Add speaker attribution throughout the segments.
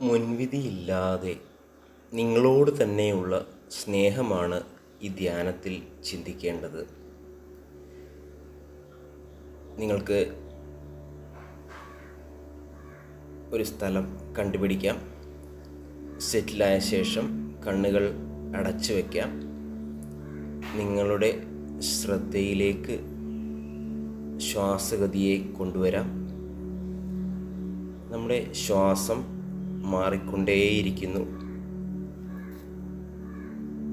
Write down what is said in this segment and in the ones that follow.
Speaker 1: മുൻവിധിയില്ലാതെ നിങ്ങളോട് തന്നെയുള്ള സ്നേഹമാണ് ഈ ധ്യാനത്തിൽ ചിന്തിക്കേണ്ടത്. നിങ്ങൾക്ക് ഒരു സ്ഥലം കണ്ടുപിടിക്കാം. സെറ്റിലായ ശേഷം കണ്ണുകൾ അടച്ചു വയ്ക്കാം നിങ്ങളുടെ ശ്രദ്ധയിലേക്ക് ശ്വാസഗതിയെ കൊണ്ടുവരാം. നമ്മുടെ ശ്വാസം മാറിക്കൊണ്ടേയിരിക്കുന്നു.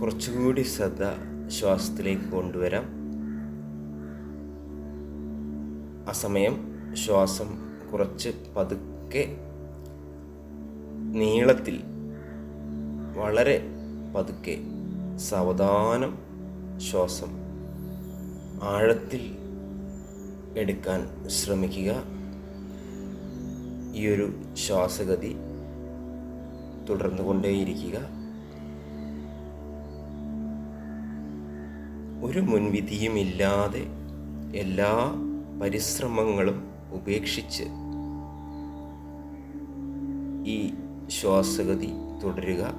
Speaker 1: കുറച്ചുകൂടി ശ്രദ്ധ ശ്വാസത്തിലേക്ക് കൊണ്ടുവരാം. ആ സമയം ശ്വാസം കുറച്ച് പതുക്കെ നീളത്തിൽ വളരെ പതുക്കെ സാവധാനം ശ്വാസം ആഴത്തിൽ എടുക്കാൻ ശ്രമിക്കുക. ഈ ഒരു ശ്വാസഗതി തുടർന്നുകൊണ്ടേയിരിക്കുക. ഒരു മുൻവിധിയുമില്ലാതെ എല്ലാ പരിശ്രമങ്ങളും ഉപേക്ഷിച്ച് ഈ ശ്വാസഗതി തുടരുക.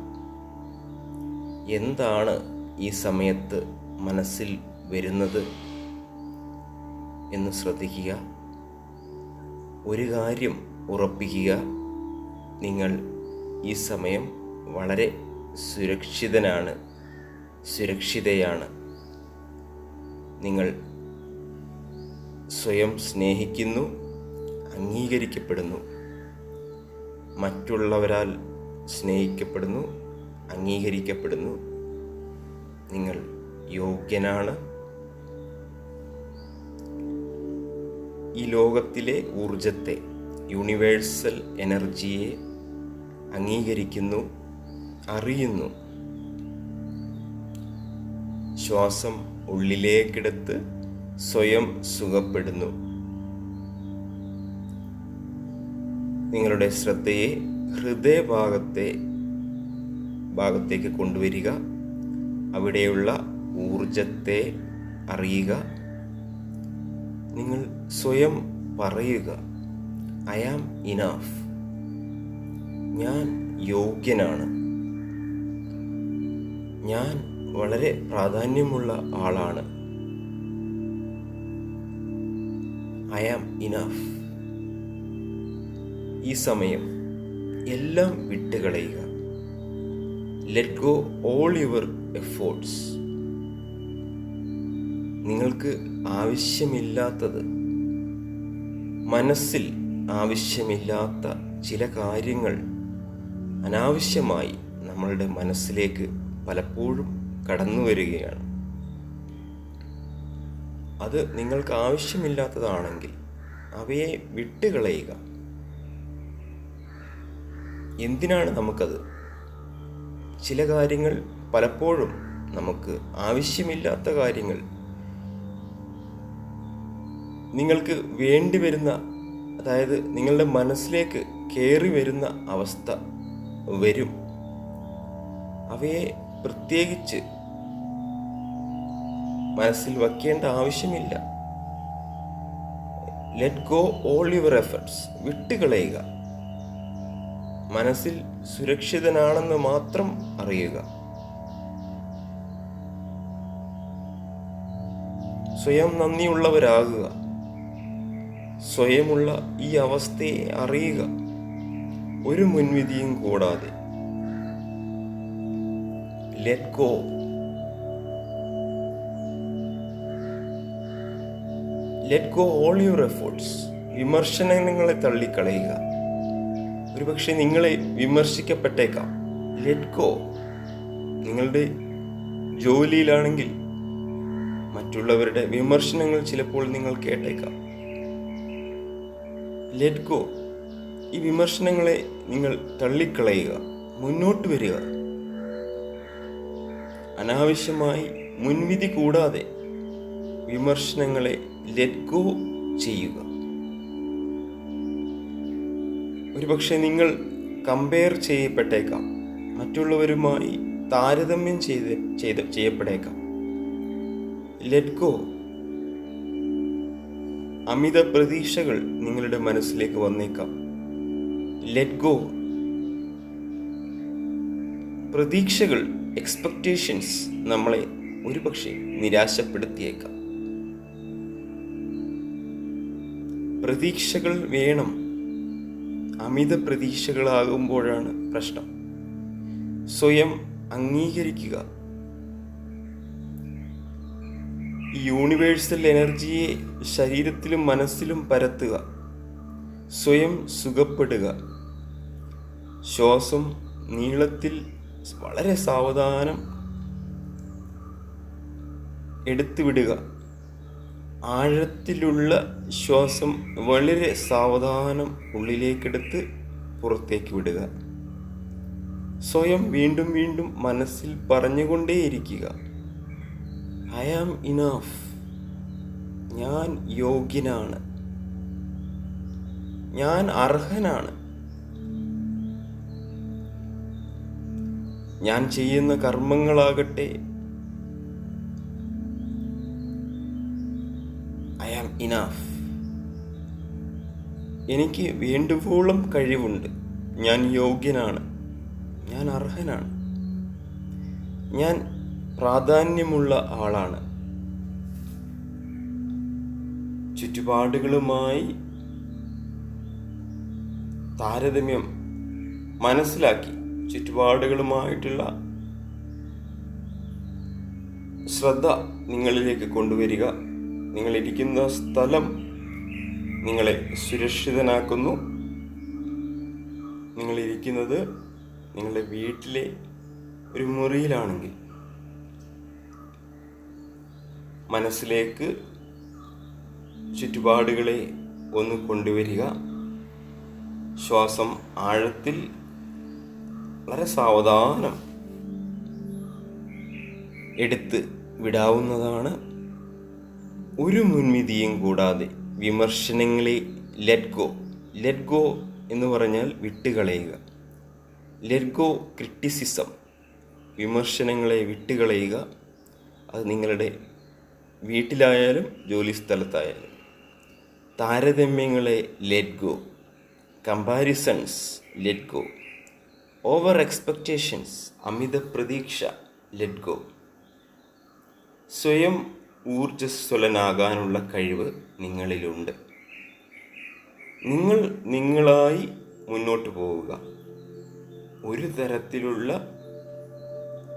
Speaker 1: എന്താണ് ഈ സമയത്ത് മനസ്സിൽ വരുന്നത് എന്ന് ശ്രദ്ധിക്കുക. ഒരു കാര്യം ഉറപ്പിക്കുക. നിങ്ങൾ ഈ സമയം വളരെ സുരക്ഷിതനാണ് സുരക്ഷിതയാണ്. നിങ്ങൾ സ്വയം സ്നേഹിക്കുന്നു അംഗീകരിക്കപ്പെടുന്നു. മറ്റുള്ളവരാൽ സ്നേഹിക്കപ്പെടുന്നു അംഗീകരിക്കപ്പെടുന്നു. നിങ്ങൾ യോഗ്യനാണ്. ഈ ലോകത്തിലെ ഊർജത്തെ യൂണിവേഴ്സൽ എനർജിയെ അംഗീകരിക്കുന്നു അറിയുന്നു. ശ്വാസം ഉള്ളിലേക്കെടുത്ത് സ്വയം സുഖപ്പെടുന്നു. നിങ്ങളുടെ ശ്രദ്ധയെ ഹൃദയഭാഗത്തെ ഭാഗത്തേക്ക് കൊണ്ടുവരിക. അവിടെയുള്ള ഊർജത്തെ അറിയുക. നിങ്ങൾ സ്വയം പറയുക ഐ ആം ഇനാഫ് ഞാൻ യോഗ്യനാണ്. ഞാൻ വളരെ പ്രാധാന്യമുള്ള ആളാണ്. ഐ ആം ഇനഫ് ഈ സമയം എല്ലാം വിട്ടുകളയുക. Let go all your efforts നിങ്ങൾക്ക് ആവശ്യമില്ലാത്തത് മനസ്സിൽ ആവശ്യമില്ലാത്ത ചില കാര്യങ്ങൾ അനാവശ്യമായി നമ്മളുടെ മനസ്സിലേക്ക് പലപ്പോഴും കടന്നു വരികയാണ്. അത് നിങ്ങൾക്ക് ആവശ്യമില്ലാത്തതാണെങ്കിൽ അവയെ വിട്ടുകളയുക. എന്തിനാണ് നമുക്കത്? ചില കാര്യങ്ങൾ പലപ്പോഴും നമുക്ക് ആവശ്യമില്ലാത്ത കാര്യങ്ങൾ. നിങ്ങൾക്ക് വേണ്ടി വരുന്ന അതായത് നിങ്ങളുടെ മനസ്സിലേക്ക് കയറി വരുന്ന അവസ്ഥ വരും. അവയെ പ്രത്യേകിച്ച് മനസ്സിൽ വയ്ക്കേണ്ട ആവശ്യമില്ല. Let go all your efforts വിട്ടുകളയുക. മനസ്സിൽ സുരക്ഷിതനാണെന്ന് മാത്രം അറിയുക. സ്വയം നന്ദിയുള്ളവരാകുക. സ്വയമുള്ള ഈ അവസ്ഥയെ അറിയുക. ഒരു മുൻവിധിയും കൂടാതെ. Let go let go all your efforts വിമർശനങ്ങളെ തള്ളിക്കളയുക. ഒരുപക്ഷെ നിങ്ങളെ വിമർശിക്കപ്പെട്ടേക്കാം. ലെറ്റ് ഗോ നിങ്ങളുടെ ജോലിയിലാണെങ്കിൽ മറ്റുള്ളവരുടെ വിമർശനങ്ങൾ ചിലപ്പോൾ നിങ്ങൾ കേട്ടേക്കാം. ലെറ്റ് ഗോ ഈ വിമർശനങ്ങളെ നിങ്ങൾ തള്ളിക്കളയുക മുന്നോട്ട് വരിക. അനാവശ്യമായി മുൻവിധി കൂടാതെ വിമർശനങ്ങളെ ലെറ്റ് ഗോ ചെയ്യുക. ഒരുപക്ഷെ നിങ്ങൾ കമ്പയർ ചെയ്യപ്പെട്ടേക്കാം മറ്റുള്ളവരുമായി താരതമ്യം ചെയ്ത് ചെയ്ത് ചെയ്യപ്പെട്ടേക്കാം. ലെറ്റ് ഗോ അമിത പ്രതീക്ഷകൾ നിങ്ങളുടെ മനസ്സിലേക്ക് വന്നേക്കാം. ലെറ്റ് ഗോ പ്രതീക്ഷകൾ എക്സ്പെക്റ്റേഷൻസ് നമ്മളെ ഒരുപക്ഷെ നിരാശപ്പെടുത്തിയേക്കാം. പ്രതീക്ഷകൾ വേണം. അമിത പ്രതീക്ഷകളാകുമ്പോഴാണ് പ്രശ്നം. സ്വയം അംഗീകരിക്കുക. യൂണിവേഴ്സൽ എനർജിയെ ശരീരത്തിലും മനസ്സിലും പരത്തുക. സ്വയം സുഖപ്പെടുക. ശ്വാസം നീളത്തിൽ വളരെ സാവധാനം എടുത്തുവിടുക ആഴത്തിലുള്ള ശ്വാസം വളരെ സാവധാനം ഉള്ളിലേക്കെടുത്ത് പുറത്തേക്ക് വിടുക. സ്വയം വീണ്ടും വീണ്ടും മനസ്സിൽ പറഞ്ഞുകൊണ്ടേയിരിക്കുക. ഐ ആം ഇനഫ് ഞാൻ യോഗ്യനാണ്. ഞാൻ അർഹനാണ്. ഞാൻ ചെയ്യുന്ന കർമ്മങ്ങളാകട്ടെ. ഐ ആം ഇനഫ് എനിക്ക് വേണ്ടുവോളം കഴിവുണ്ട്. ഞാൻ യോഗ്യനാണ്. ഞാൻ അർഹനാണ്. ഞാൻ പ്രാധാന്യമുള്ള ആളാണ്. ചുറ്റുപാടുകളുമായി താരതമ്യം മനസ്സിലാക്കി ചുറ്റുപാടുകളുമായിട്ടുള്ള ശ്രദ്ധ നിങ്ങളിലേക്ക് കൊണ്ടുവരിക. നിങ്ങളിരിക്കുന്ന സ്ഥലം നിങ്ങളെ സുരക്ഷിതനാക്കുന്നു. നിങ്ങളിരിക്കുന്നത് നിങ്ങളുടെ വീട്ടിലെ ഒരു മുറിയിലാണെങ്കിൽ മനസ്സിലേക്ക് ചുറ്റുപാടുകളെ ഒന്ന് കൊണ്ടുവരിക. ശ്വാസം ആഴത്തിൽ വളരെ സാവധാനം എടുത്ത് വിടാവുന്നതാണ് ഒരു മുൻവിധിയും കൂടാതെ വിമർശനങ്ങളെ ലെറ്റ് ഗോ ലെറ്റ് ഗോ എന്ന് പറഞ്ഞാൽ വിട്ടുകളയുക. ലെറ്റ് ഗോ ക്രിറ്റിസിസം വിമർശനങ്ങളെ വിട്ടുകളയുക. അത് നിങ്ങളുടെ വീട്ടിലായാലും ജോലി സ്ഥലത്തായാലും. താരതമ്യങ്ങളെ let go comparisons let go over expectations അമിത പ്രതീക്ഷ ലെറ്റ് ഗോ സ്വയം ഊർജസ്വലനാകാനുള്ള കഴിവ് നിങ്ങളിലുണ്ട്. നിങ്ങൾ നിങ്ങളായി മുന്നോട്ട് പോവുക. ഒരു തരത്തിലുള്ള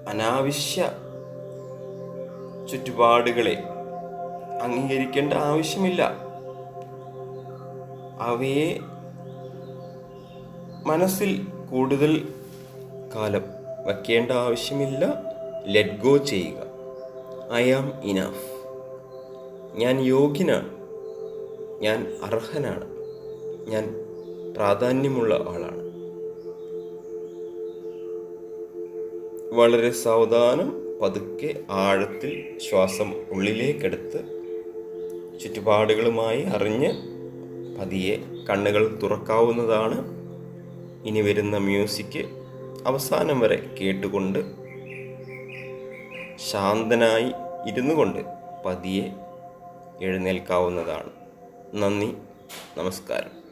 Speaker 1: അനാവശ്യ ചുറ്റുപാടുകളെ അംഗീകരിക്കേണ്ട ആവശ്യമില്ല. അവയെ മനസ്സിൽ കൂടുതൽ കാലം വയ്ക്കേണ്ട ആവശ്യമില്ല. ലെറ്റ് ഗോ ചെയ്യുക. ഐ ആം ഇനഫ് ഞാൻ യോഗ്യനാണ്. ഞാൻ അർഹനാണ്. ഞാൻ പ്രാധാന്യമുള്ള ആളാണ്. വളരെ സാവധാനം പതുക്കെ ആഴത്തിൽ ശ്വാസം ഉള്ളിലേക്കെടുത്ത് ചുറ്റുപാടുകളുമായി അറിഞ്ഞ് പതിയെ കണ്ണുകൾ തുറക്കാവുന്നതാണ്. ഇനി വരുന്ന മ്യൂസിക് അവസാനം വരെ കേട്ടുകൊണ്ട് ശാന്തനായി ഇരുന്നു കൊണ്ട് പതിയെ എഴുന്നേൽക്കാവുന്നതാണ്. നന്ദി നമസ്കാരം.